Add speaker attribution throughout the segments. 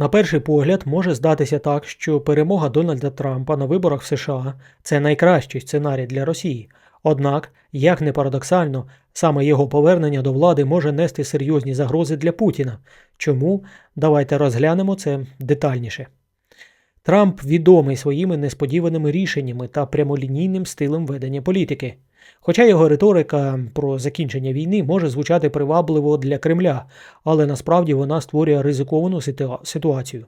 Speaker 1: На перший погляд може здатися так, що перемога Дональда Трампа на виборах в США це найкращий сценарій для Росії. Однак, як не парадоксально, саме його повернення до влади може нести серйозні загрози для Путіна. Чому? Давайте розглянемо це детальніше. Трамп відомий своїми несподіваними рішеннями та прямолінійним стилем ведення політики. Хоча його риторика про закінчення війни може звучати привабливо для Кремля, але насправді вона створює ризиковану ситуацію.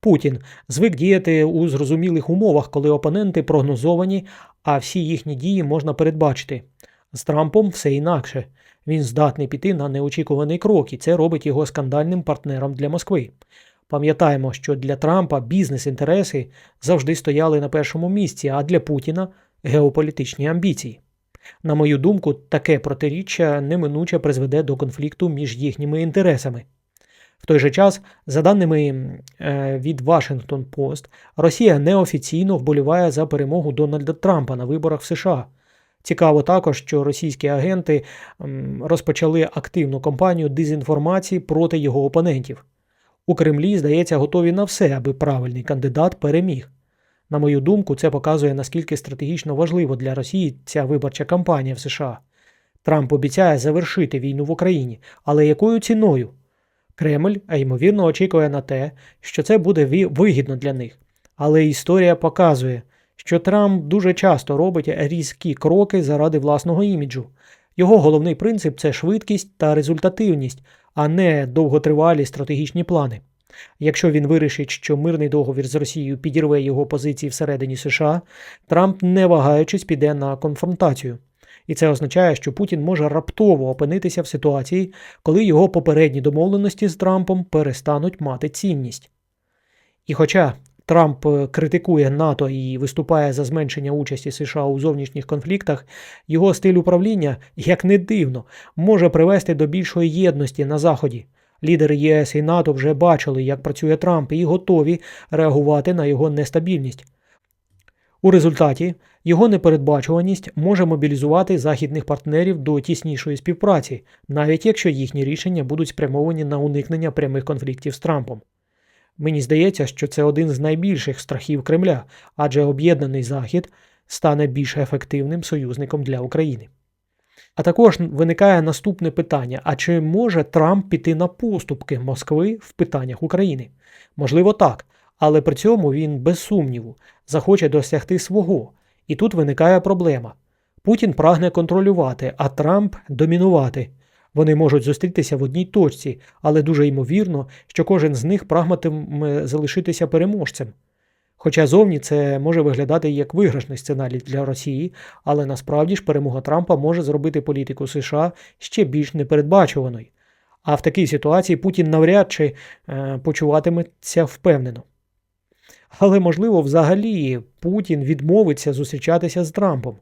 Speaker 1: Путін звик діяти у зрозумілих умовах, коли опоненти прогнозовані, а всі їхні дії можна передбачити. З Трампом все інакше. Він здатний піти на неочікуваний крок, і це робить його скандальним партнером для Москви. Пам'ятаємо, що для Трампа бізнес-інтереси завжди стояли на першому місці, а для Путіна геополітичні амбіції. На мою думку, таке протиріччя неминуче призведе до конфлікту між їхніми інтересами. В той же час, за даними е, від Washington Post, Росія неофіційно вболіває за перемогу Дональда Трампа на виборах в США. Цікаво також, що російські агенти розпочали активну кампанію дезінформації проти його опонентів. У Кремлі, здається, готові на все, аби правильний кандидат переміг. На мою думку, це показує, наскільки стратегічно важливо для Росії ця виборча кампанія в США. Трамп обіцяє завершити війну в Україні, але якою ціною? Кремль, а ймовірно, очікує на те, що це буде вигідно для них. Але історія показує, що Трамп дуже часто робить різкі кроки заради власного іміджу. Його головний принцип це швидкість та результативність, а не довготривалі стратегічні плани. Якщо він вирішить, що мирний договір з Росією підірве його позиції всередині США, Трамп, не вагаючись, піде на конфронтацію. І це означає, що Путін може раптово опинитися в ситуації, коли його попередні домовленості з Трампом перестануть мати цінність. І хоча Трамп е, критикує НАТО і виступає за зменшення участі США у зовнішніх конфліктах, його стиль управління, як не дивно, може привести до більшої єдності на Заході. Лідери ЄС і НАТО вже бачили, як працює Трамп, і готові реагувати на його нестабільність. У результаті його непередбачуваність може мобілізувати західних партнерів до тіснішої співпраці, навіть якщо їхні рішення будуть спрямовані на уникнення прямих конфліктів з Трампом. Мені здається, що це один з найбільших страхів Кремля, адже об'єднаний Захід стане більш ефективним союзником для України. А також виникає наступне питання: а чи може Трамп піти на поступки Москви в питаннях України? Можливо, так, але при цьому він без сумніву захоче досягти свого. І тут виникає проблема. Путін прагне контролювати, а Трамп домінувати. Вони можуть зустрітися в одній точці, але дуже ймовірно, що кожен з них прагматиме залишитися переможцем. Хоча зовні це може виглядати як виграшний сценарій для Росії, але насправді ж перемога Трампа може зробити політику США ще більш непередбачуваною. А в такій ситуації Путін навряд чи е, почуватиметься впевнено. Але, можливо, взагалі Путін відмовиться зустрічатися з Трампом.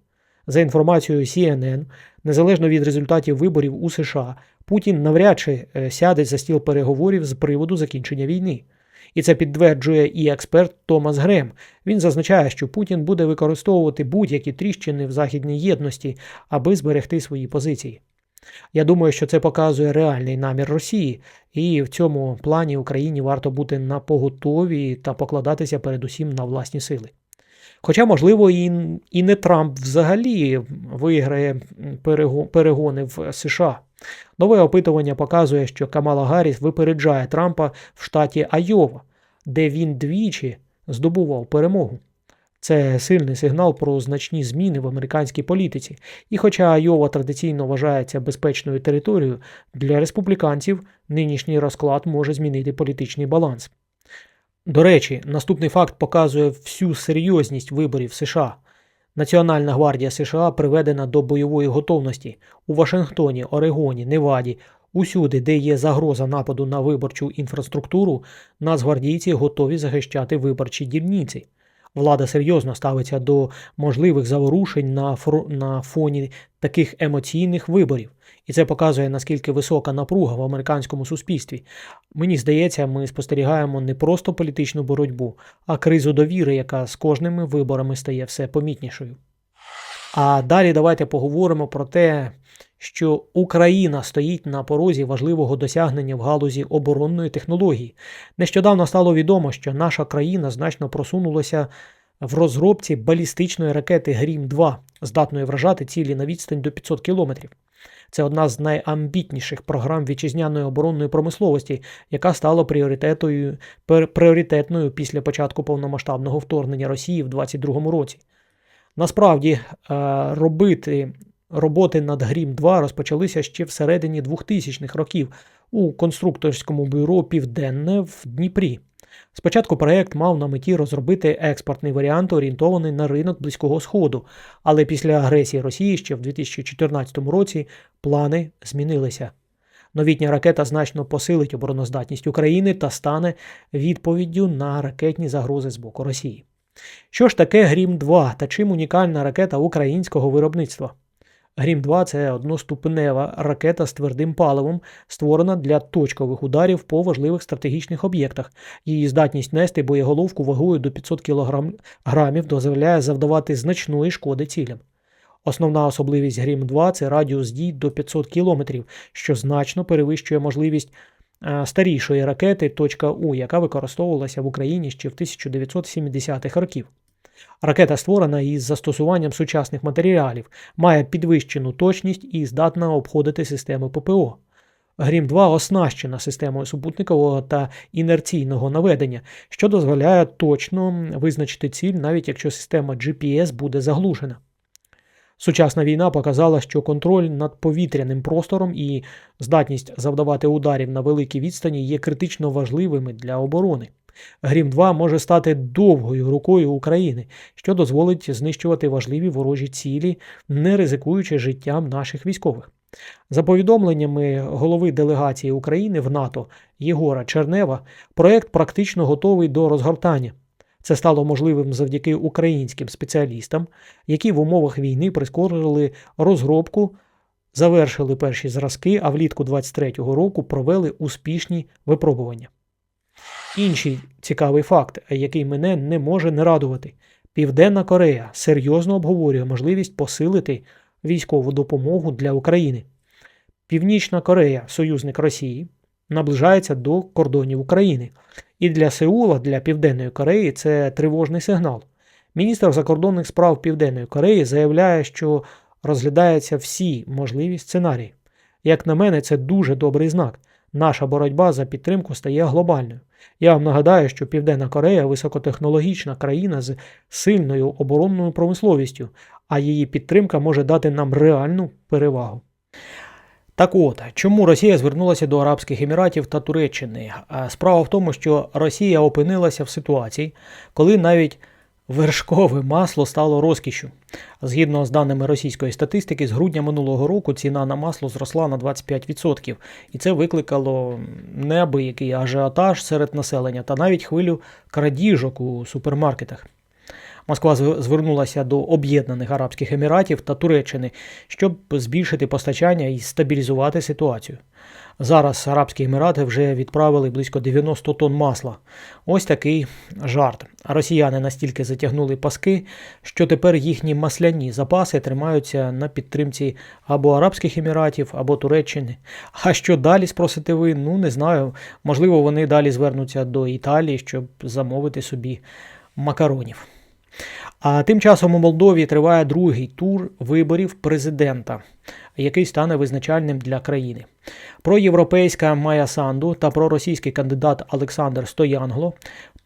Speaker 1: За інформацією CNN, незалежно від результатів виборів у США, Путін навряд чи е, сяде за стіл переговорів з приводу закінчення війни. І це підтверджує і експерт Томас Грем. Він зазначає, що Путін буде використовувати будь-які тріщини в західній єдності, аби зберегти свої позиції. Я думаю, що це показує реальний намір Росії, і в цьому плані Україні варто бути на поготові та покладатися передусім на власні сили. Хоча, можливо, і, і не Трамп взагалі виграє перегони в США. Нове опитування показує, що Камала Гарріс випереджає Трампа в штаті Айова, де він двічі здобував перемогу. Це сильний сигнал про значні зміни в американській політиці. І хоча Айова традиційно вважається безпечною територією, для республіканців нинішній розклад може змінити політичний баланс. До речі, наступний факт показує всю серйозність виборів США. Національна гвардія США приведена до бойової готовності у Вашингтоні, Орегоні, Неваді, усюди, де є загроза нападу на виборчу інфраструктуру, нацгвардійці готові захищати виборчі дільниці. Влада серйозно ставиться до можливих заворушень на, на фоні таких емоційних виборів, і це показує наскільки висока напруга в американському суспільстві. Мені здається, ми спостерігаємо не просто політичну боротьбу, а кризу довіри, яка з кожними виборами стає все помітнішою. А далі давайте поговоримо про те, що Україна стоїть на порозі важливого досягнення в галузі оборонної технології. Нещодавно стало відомо, що наша країна значно просунулася в розробці балістичної ракети Грім 2 здатної вражати цілі на відстань до 500 кілометрів. Це одна з найамбітніших програм вітчизняної оборонної промисловості, яка стала пріоритетною після початку повномасштабного вторгнення Росії в 2022 році. Насправді, е, робити роботи над Грім 2 розпочалися ще всередині 2000-х років у конструкторському бюро Південне в Дніпрі. Спочатку проект мав на меті розробити експортний варіант, орієнтований на ринок Близького Сходу, але після агресії Росії ще в 2014 році плани змінилися. Новітня ракета значно посилить обороноздатність України та стане відповіддю на ракетні загрози з боку Росії. Що ж таке Грім 2 та чим унікальна ракета українського виробництва? Грім 2 це одноступенева ракета з твердим паливом, створена для точкових ударів по важливих стратегічних об'єктах. Її здатність нести боєголовку вагою до 500 кг дозволяє завдавати значної шкоди цілям. Основна особливість Грім 2 це радіус дій до 500 км, що значно перевищує можливість старішої ракети .У, яка використовувалася в Україні ще в 1970-х років. Ракета створена із застосуванням сучасних матеріалів, має підвищену точність і здатна обходити системи ППО. Грім 2 оснащена системою супутникового та інерційного наведення, що дозволяє точно визначити ціль, навіть якщо система GPS буде заглушена. Сучасна війна показала, що контроль над повітряним простором і здатність завдавати ударів на великій відстані є критично важливими для оборони. Грім 2 може стати довгою рукою України, що дозволить знищувати важливі ворожі цілі, не ризикуючи життям наших військових. За повідомленнями голови делегації України в НАТО Єгора Чернева, проект практично готовий до розгортання. Це стало можливим завдяки українським спеціалістам, які в умовах війни прискорили розробку, завершили перші зразки, а влітку 2023 року провели успішні випробування. Інший цікавий факт, який мене не може не радувати: Південна Корея серйозно обговорює можливість посилити військову допомогу для України. Північна Корея, союзник Росії, наближається до кордонів України. І для Сеула, для Південної Кореї це тривожний сигнал. Міністр закордонних справ Південної Кореї заявляє, що розглядаються всі можливі сценарії. Як на мене, це дуже добрий знак. Наша боротьба за підтримку стає глобальною. Я вам нагадаю, що Південна Корея високотехнологічна країна з сильною оборонною промисловістю, а її підтримка може дати нам реальну перевагу. Так от, чому Росія звернулася до Арабських Еміратів та Туреччини? Справа в тому, що Росія опинилася в ситуації, коли навіть Вершкове масло стало розкішю. Згідно з даними російської статистики, з грудня минулого року ціна на масло зросла на 25%, і це викликало неабиякий ажіотаж серед населення та навіть хвилю крадіжок у супермаркетах. Москва звернулася до Об'єднаних Арабських Еміратів та Туреччини, щоб збільшити постачання і стабілізувати ситуацію. Зараз Арабські Емірати вже відправили близько 90 тонн масла. Ось такий жарт. Росіяни настільки затягнули паски, що тепер їхні масляні запаси тримаються на підтримці або Арабських Еміратів, або Туреччини. А що далі спросите ви? Ну не знаю. Можливо, вони далі звернуться до Італії, щоб замовити собі макаронів. А тим часом у Молдові триває другий тур виборів президента, який стане визначальним для країни. Проєвропейська Майя Санду та проросійський кандидат Олександр Стоянгло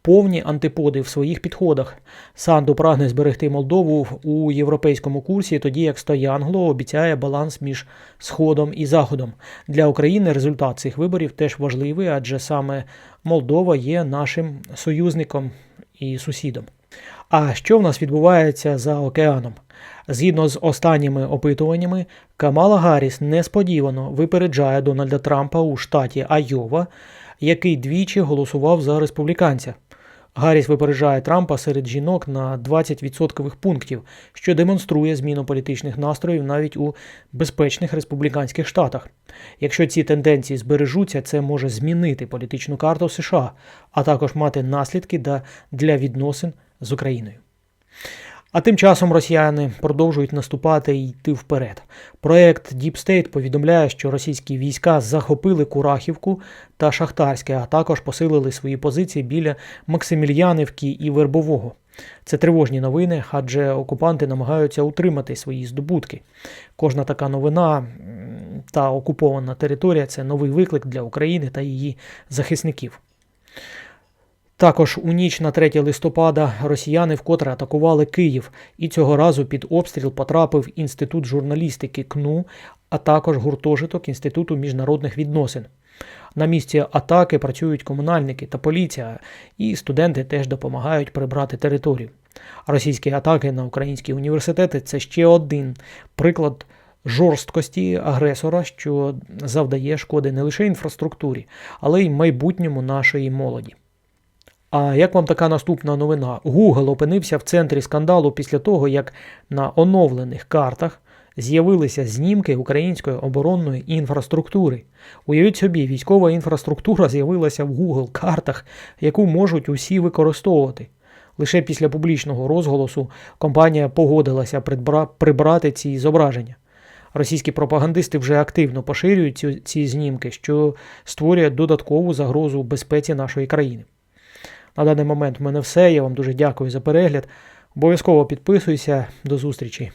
Speaker 1: повні антиподи в своїх підходах. Санду прагне зберегти Молдову у європейському курсі, тоді як Стоянгло обіцяє баланс між Сходом і Заходом. Для України результат цих виборів теж важливий, адже саме Молдова є нашим союзником і сусідом. А що в нас відбувається за океаном? Згідно з останніми опитуваннями, Камала Гарріс несподівано випереджає Дональда Трампа у штаті Айова, який двічі голосував за республіканця. Гарріс випереджає Трампа серед жінок на 20% пунктів, що демонструє зміну політичних настроїв навіть у безпечних республіканських штатах. Якщо ці тенденції збережуться, це може змінити політичну карту США, а також мати наслідки для відносин з Україною. А тим часом росіяни продовжують наступати і йти вперед. Проект Deep State повідомляє, що російські війська захопили Курахівку та Шахтарське, а також посилили свої позиції біля Максимільянівки і Вербового. Це тривожні новини, адже окупанти намагаються утримати свої здобутки. Кожна така новина та окупована територія це новий виклик для України та її захисників. Також у ніч на 3 листопада росіяни вкотре атакували Київ, і цього разу під обстріл потрапив Інститут журналістики КНУ, а також гуртожиток Інституту міжнародних відносин. На місці атаки працюють комунальники та поліція, і студенти теж допомагають прибрати територію. Російські атаки на українські університети це ще один приклад жорсткості агресора, що завдає шкоди не лише інфраструктурі, але й майбутньому нашої молоді. А як вам така наступна новина? Google опинився в центрі скандалу після того, як на оновлених картах з'явилися знімки української оборонної інфраструктури. Уявіть собі, військова інфраструктура з'явилася в Google картах, яку можуть усі використовувати. Лише після публічного розголосу компанія погодилася прибрати ці зображення. Російські пропагандисти вже активно поширюють ці, знімки, що створює додаткову загрозу безпеці нашої країни. На даний момент в мене все. Я вам дуже дякую за перегляд. Обов'язково підписуйся. До зустрічі.